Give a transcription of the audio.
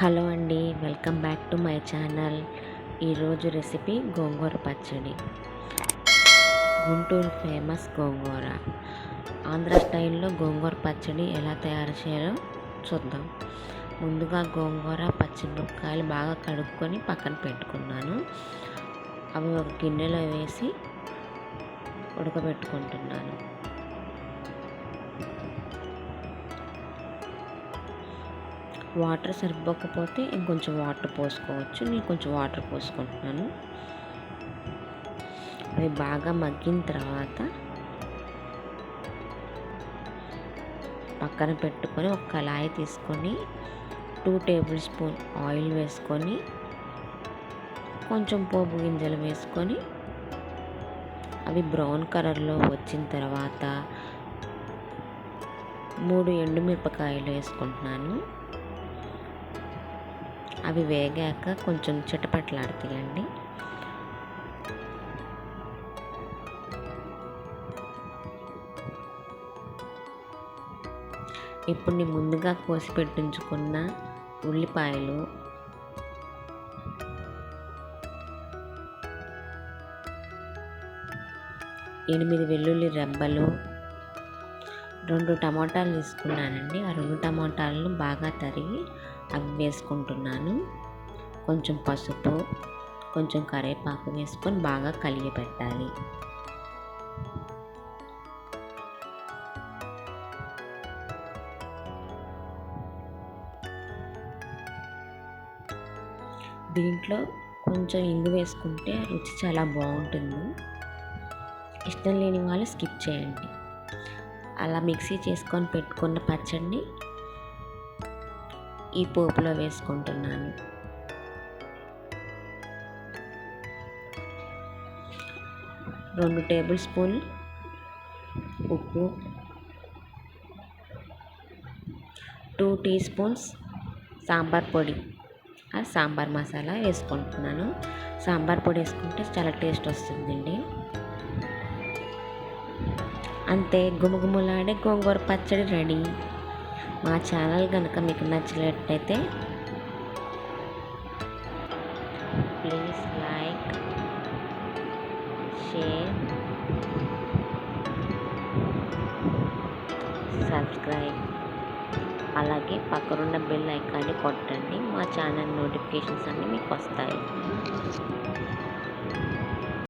Hello అండి welcome back to my channel. ఈరోజు recipe గోంగూర పచ్చడి. గుంటూరు ఫేమస్ గోంగూర. ఆంధ్ర స్టైల్లో గోంగూర పచ్చడి ఎలా తయారు చేయాలో చూద్దాం. ముందుగా గోంగూర పచ్చిమిరపకాయలు బాగా కడుక్కొని పక్కన పెట్టుకున్నాను. అవి ఒక గిన్నెలో వేసి ఉడకబెట్టుకుంటున్నాను. వాటర్ సరిపోకపోతే ఇంకొంచెం వాటర్ పోసుకోవచ్చు. నేను కొంచెం వాటర్ పోసుకుంటున్నాను. అవి బాగా మగ్గిన తర్వాత పక్కన పెట్టుకొని ఒక కళాయి తీసుకొని టూ టేబుల్ స్పూన్ ఆయిల్ వేసుకొని కొంచెం పోపు గింజలు వేసుకొని అవి బ్రౌన్ కలర్లో వచ్చిన తర్వాత మూడు ఎండుమిరపకాయలు వేసుకుంటున్నాను. అవి వేగాక కొంచెం చిటపట్లాడతాయండి. ఇప్పుడు నేను ముందుగా కోసి పెట్టించుకున్న ఉల్లిపాయలు ఎనిమిది వెల్లుల్లి రెబ్బలు రెండు టమాటాలు తీసుకున్నానండి. ఆ రెండు టమాటాలను బాగా తరిగి అవి వేసుకుంటున్నాను కొంచెం పసుపు కొంచెం కరివేపాకు వేసుకొని బాగా కలిగి పెట్టాలి దీంట్లో కొంచెం ఇంగు వేసుకుంటే రుచి చాలా బాగుంటుంది. ఇష్టం లేని వాళ్ళు స్కిప్ చేయండి. అలా మిక్సీ చేసుకొని పెట్టుకున్న పచ్చడిని ఈ పోపులో వేసుకుంటున్నాను. రెండు టేబుల్ స్పూన్ ఉప్పు. టూ టీ స్పూన్స్ సాంబార్ పొడి. ఆ సాంబార్ మసాలా వేసుకుంటున్నాను. సాంబార్ పొడి వేసుకుంటే చాలా టేస్ట్ వస్తుందండి. అంతే గుమగుమలాడే గోంగూర పచ్చడి రెడీ. మా ఛానల్ కనుక మీకు నచ్చినట్టయితే ప్లీజ్ లైక్ షేర్ సబ్స్క్రైబ్. అలాగే పక్కనున్న బెల్ ఐకాన్ని కొట్టండి. మా ఛానల్ నోటిఫికేషన్స్ అన్నీ మీకు వస్తాయి.